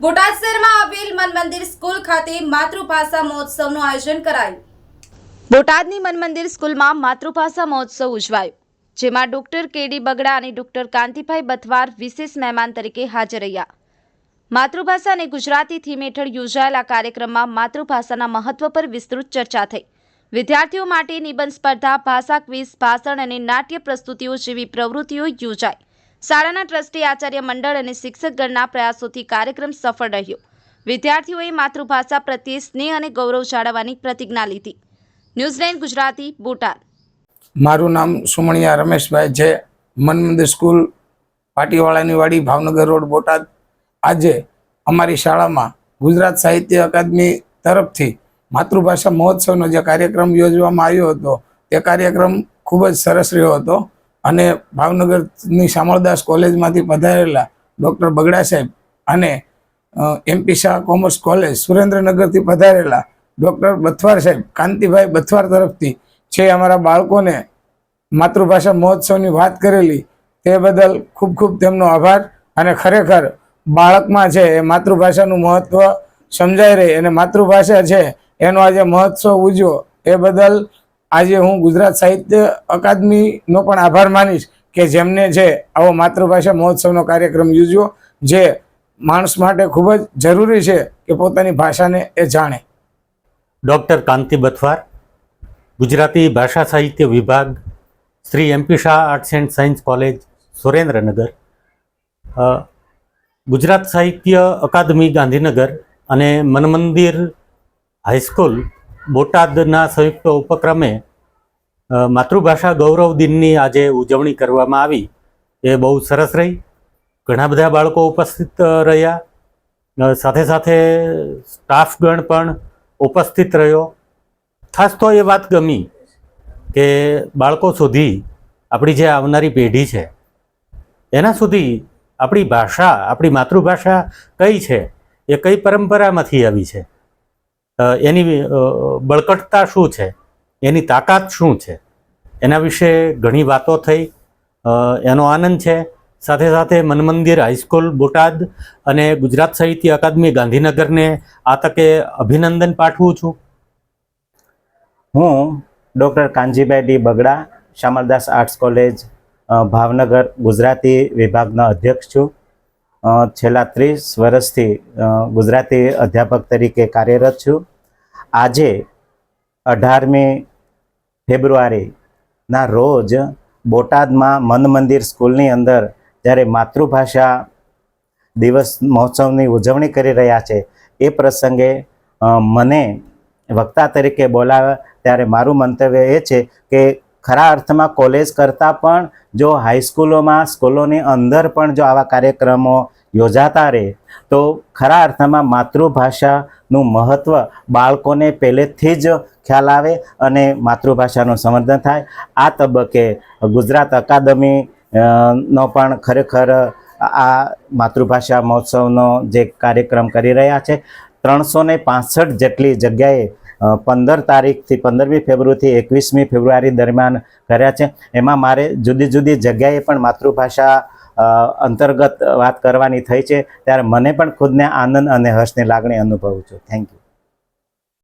બોટાદ શહેરમાં આવેલ મનમંદિર સ્કૂલ ખાતે માતૃભાષા મહોત્સવનું આયોજન કરાયું. બોટાદની મનમંદિર સ્કૂલમાં માતૃભાષા મહોત્સવ ઉજવાયો, જેમાં ડોક્ટર કેડી બગડા અને ડોક્ટર કાંતિભાઈ બથવાર વિશેષ મહેમાન તરીકે હાજર રહ્યા. માતૃભાષા અને ગુજરાતી થીમ હેઠળ યોજાયેલા કાર્યક્રમમાં માતૃભાષાના મહત્વ પર વિસ્તૃત ચર્ચા થઈ. વિદ્યાર્થીઓ માટે નિબંધ સ્પર્ધા, ભાષા ક્વિઝ, ભાષણ અને નાટ્ય પ્રસ્તુતિઓ જેવી પ્રવૃત્તિઓ યોજાઈ. શાળાના ટ્રસ્ટી આચાર્ય મંડળ અને શિક્ષકગણના પ્રયાસોથી કાર્યક્રમ સફળ રહ્યો. વિદ્યાર્થીઓએ માતૃભાષા પ્રત્યે સ્નેહ અને ગૌરવ જાળવવાની પ્રતિજ્ઞા લીધી. ન્યૂઝલેન્ડ ગુજરાતી, બોટાદ. મારું નામ સુમણિયા રમેશભાઈ છે. મન મંદિર સ્કૂલ પાટીવાળાની વાડી, ભાવનગર રોડ, બોટાદ. આજે અમારી શાળામાં ગુજરાત સાહિત્ય અકાદમી તરફથી માતૃભાષા મહોત્સવનો જે કાર્યક્રમ યોજવામાં આવ્યો હતો, તે કાર્યક્રમ ખૂબ જ સરસ રહ્યો હતો. અને ભાવનગરની શામળદાસ કોલેજમાંથી પધારેલા ડૉક્ટર બગડા સાહેબ અને એમપી શાહ કોમર્સ કોલેજ સુરેન્દ્રનગરથી પધારેલા ડૉક્ટર બથવાર સાહેબ, કાંતિભાઈ બથવાર તરફથી છે અમારા બાળકોને માતૃભાષા મહોત્સવની વાત કરેલી તે બદલ ખૂબ ખૂબ તેમનો આભાર અને ખરેખર બાળકમાં છે એ માતૃભાષાનું મહત્ત્વ સમજાઈ રહી અને માતૃભાષા છે એનો આજે મહોત્સવ ઉજવ્યો એ બદલ આજે હું ગુજરાત સાહિત્ય અકાદમીનો પણ આભાર માનીશ કે જેમને છે આવો માતૃભાષા મહોત્સવનો કાર્યક્રમ યોજ્યો, જે માણસ માટે ખૂબ જ જરૂરી છે કે પોતાની ભાષાને એ જાણે. ડૉક્ટર કાંતિ બથવાર, ગુજરાતી ભાષા સાહિત્ય વિભાગ, Shri M P Shah arts and science college, Surendranagar Gujarat Sahitya Akademi Gandhinagar અને મનમંદિર હાઈસ્કૂલ બોટાદના સંયુક્ત ઉપક્રમે માતૃભાષા ગૌરવ દિનની આજે ઉજવણી કરવામાં આવી. એ બહુ સરસ રહી. ઘણા બધા બાળકો ઉપસ્થિત રહ્યા. સાથે સાથે સ્ટાફગણ પણ ઉપસ્થિત રહ્યો. ખાસ તો એ વાત ગમી કે બાળકો સુધી આપણી જે આવનારી પેઢી છે, એના સુધી આપણી ભાષા, આપણી માતૃભાષા કઈ છે, એ કઈ પરંપરામાંથી આવી છે? એની બળકટતા શું છે? એની તાકાત શું છે? એના વિશે ઘણી વાતો થઈ. એનો આનંદ છે. સાથે સાથે મનમંદિર હાઈસ્કૂલ, બોટાદ અને ગુજરાત સાહિત્ય અકાદમી ગાંધીનગરને આ તકે અભિનંદન પાઠવું છું. હું doctor Kanjibhai D Bagada, Shamaldas arts college Bhavnagar Gujarati વિભાગના અધ્યક્ષ છું. છેલ્લા ત્રીસ વર્ષથી ગુજરાતી અધ્યાપક તરીકે કાર્યરત છું. આજે અઢારમી ફેબ્રુઆરીના રોજ બોટાદમાં મન મંદિર સ્કૂલની અંદર જ્યારે માતૃભાષા દિવસ મહોત્સવની ઉજવણી કરી રહ્યા છે, એ પ્રસંગે મને વક્તા તરીકે બોલાવ્યા ત્યારે મારું મંતવ્ય એ છે કે ખરા અર્થમાં કોલેજ કરતાં પણ જો હાઈસ્કૂલોમાં સ્કૂલોની અંદર પણ જો આવા કાર્યક્રમો યોજાતા રહે. તો ખરા અર્થમાં માતૃભાષાનું મહત્ત્વ બાળકોને પહેલેથી જ ખ્યાલ આવે અને માતૃભાષાનું સંવર્ધન થાય. આ તબક્કે ગુજરાત અકાદમી નો પણ ખરેખર આ માતૃભાષા મહોત્સવનો જે કાર્યક્રમ કરી રહ્યા છે ત્રણસો ને પાસઠ જેટલી જગ્યાએ પંદર તારીખથી પંદરમી ફેબ્રુઆરીથી એકવીસમી ફેબ્રુઆરી દરમિયાન કર્યા છે. એમાં મારે જુદી જુદી જગ્યાએ પણ માતૃભાષા અંતર્ગત વાત કરવાની થઈ છે. ત્યારે મને પણ ખુદને આનંદ અને હર્ષની લાગણી અનુભવું છું. Thank you